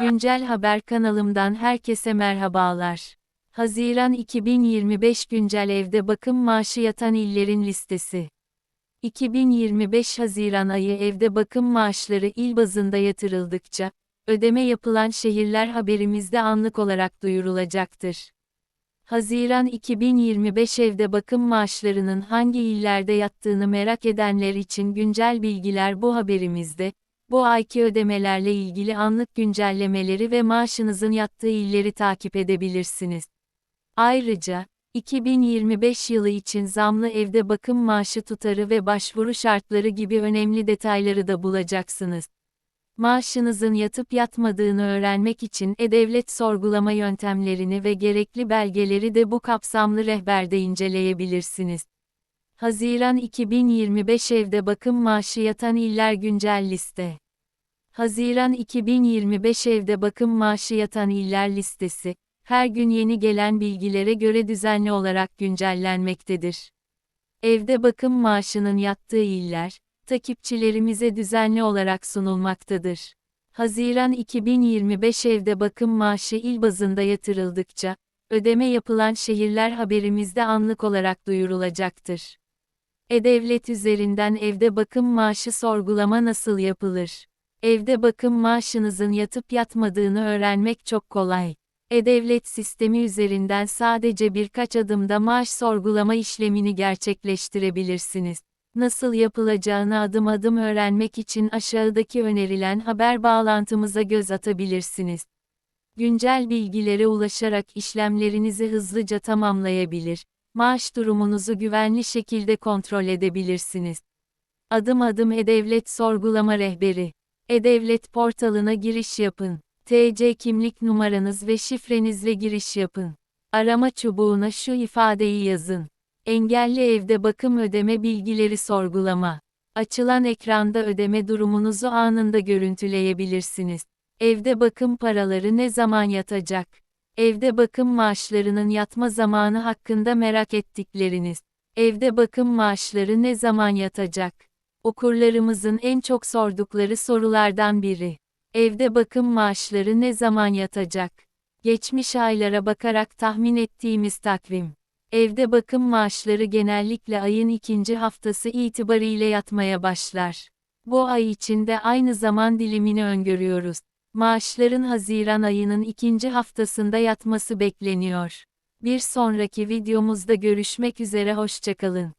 Güncel Haber kanalımdan herkese merhabalar. Haziran 2025 güncel evde bakım maaşı yatan illerin listesi. 2025 Haziran ayı evde bakım maaşları il bazında yatırıldıkça, ödeme yapılan şehirler haberimizde anlık olarak duyurulacaktır. Haziran 2025 evde bakım maaşlarının hangi illerde yattığını merak edenler için güncel bilgiler bu haberimizde, bu ayki ödemelerle ilgili anlık güncellemeleri ve maaşınızın yattığı illeri takip edebilirsiniz. Ayrıca, 2025 yılı için zamlı evde bakım maaşı tutarı ve başvuru şartları gibi önemli detayları da bulacaksınız. Maaşınızın yatıp yatmadığını öğrenmek için e-devlet sorgulama yöntemlerini ve gerekli belgeleri de bu kapsamlı rehberde inceleyebilirsiniz. Haziran 2025 evde bakım maaşı yatan iller güncel liste. Haziran 2025 evde bakım maaşı yatan iller listesi, her gün yeni gelen bilgilere göre düzenli olarak güncellenmektedir. Evde bakım maaşının yattığı iller, takipçilerimize düzenli olarak sunulmaktadır. Haziran 2025 evde bakım maaşı il bazında yatırıldıkça, ödeme yapılan şehirler haberimizde anlık olarak duyurulacaktır. E-Devlet üzerinden evde bakım maaşı sorgulama nasıl yapılır? Evde bakım maaşınızın yatıp yatmadığını öğrenmek çok kolay. E-Devlet sistemi üzerinden sadece birkaç adımda maaş sorgulama işlemini gerçekleştirebilirsiniz. Nasıl yapılacağını adım adım öğrenmek için aşağıdaki önerilen haber bağlantımıza göz atabilirsiniz. Güncel bilgilere ulaşarak işlemlerinizi hızlıca tamamlayabilir, maaş durumunuzu güvenli şekilde kontrol edebilirsiniz. Adım adım E-Devlet sorgulama rehberi. E-Devlet portalına giriş yapın. TC kimlik numaranız ve şifrenizle giriş yapın. Arama çubuğuna şu ifadeyi yazın. Engelli evde bakım ödeme bilgileri sorgulama. Açılan ekranda ödeme durumunuzu anında görüntüleyebilirsiniz. Evde bakım paraları ne zaman yatacak? Evde bakım maaşlarının yatma zamanı hakkında merak ettikleriniz. Evde bakım maaşları ne zaman yatacak? Okurlarımızın en çok sordukları sorulardan biri. Evde bakım maaşları ne zaman yatacak? Geçmiş aylara bakarak tahmin ettiğimiz takvim. Evde bakım maaşları genellikle ayın ikinci haftası itibariyle yatmaya başlar. Bu ay içinde aynı zaman dilimini öngörüyoruz. Maaşların Haziran ayının ikinci haftasında yatması bekleniyor. Bir sonraki videomuzda görüşmek üzere hoşçakalın.